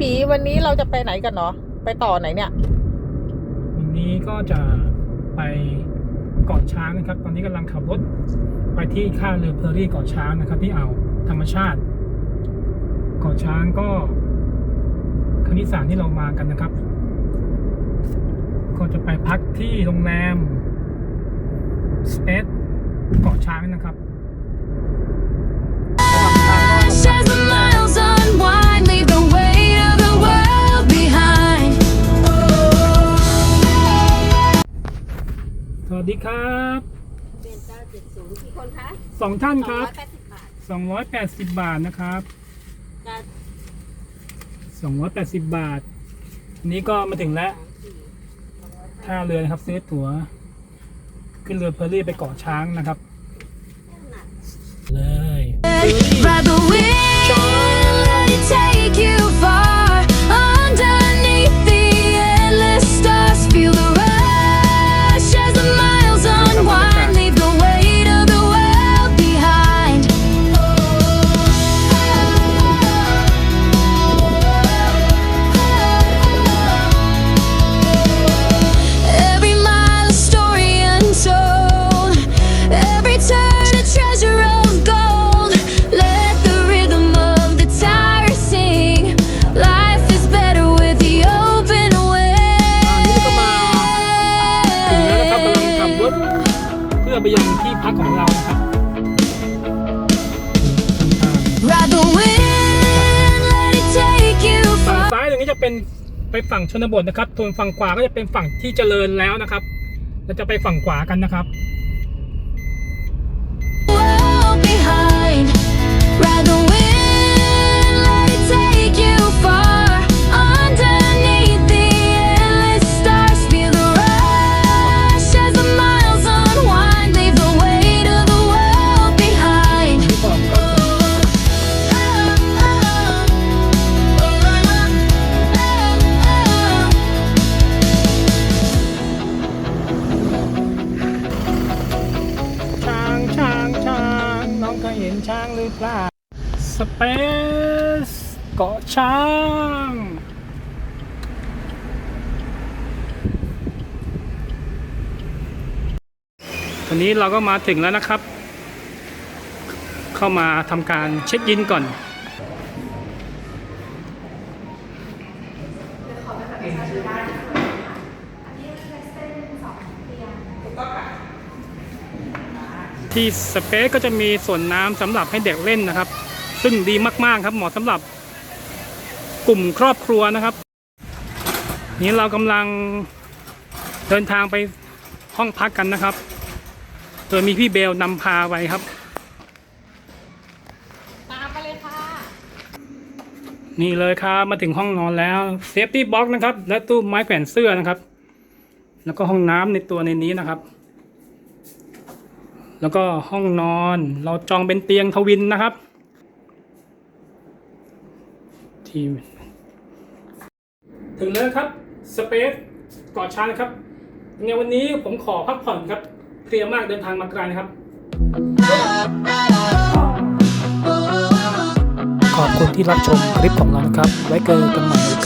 บีวันนี้เราจะไปไหนกันเนาะไปต่อไหนเนี่ย วันนี้ก็จะไปเกาะช้างนะครับ ตอนนี้กำลังขับรถไปที่ท่าเรือเพอรี่เกาะช้างนะครับ ที่อ่าวธรรมชาติเกาะช้างก็ครั้งที่สามที่เรามากันนะครับ ก็จะไปพักที่โรงแรมสเปซเกาะช้างนะครับ วัสดีครับเป็นเก้าเจ็ดศูนย์กี่คนคะสองท่านสองคร้รัอบยแปดสิบบาทสองร้อยแปดสิบบาทนะครับจะสองร้อยแปดสิบบาทอันนี้ก็มาถึงแล้วสามสี่สองร้อยแปดท่าเรือนะครับ ซื้อตั๋ว ขึ้นเรือเพอรี่ไปเกาะช้างนะครับเลย Ride the ถ way. เพื่อไปยังที่พักของเรานะครับ Ride the wind, let it take you ฝั่ง far. ซ้ายตรงนี้จะเป็นไปฝั่งชนบทนะครับส่วนฝั่งขวาก็จะเป็นฝั่งที่เจริญแล้วนะครับ เราจะไปฝั่งขวากันนะครับ น้องเคยเห็นช้างหรือเปล่าสเปซเกาะช้างตอนนี้เราก็มาถึงแล้วนะครับ เข้ามาทำการเช็คอินก่อน ที่สเปซก็จะมีส่วนน้ำสำหรับให้เด็กเล่นนะครับ ซึ่งดีมากๆครับเหมาะสำหรับกลุ่มครอบครัวนะครับ นี้เรากำลังเดินทางไปห้องพักกันนะครับ โดยมีพี่เบลนำพาไปครับตามไปเลยค่ะ นี่เลยครับมาถึงห้องนอนแล้วเซฟตี้บ็อกนะครับ และตู้ไม้แขวนเสื้อนะครับ แล้วก็ห้องน้ำในตัวในนี้นะครับ แล้วก็ห้องนอนเราจองเป็นเตียงทวินนะครับ ทีถึงแล้วครับสเปซเกาะช้างนครับงไงวันนี้ผมขอพักผ่อนครับเพลียมากเดินทางมาไกลนะครับ ขอบคุณที่รับชมคลิปของเรานะครับ ไว้เจอกันใหม่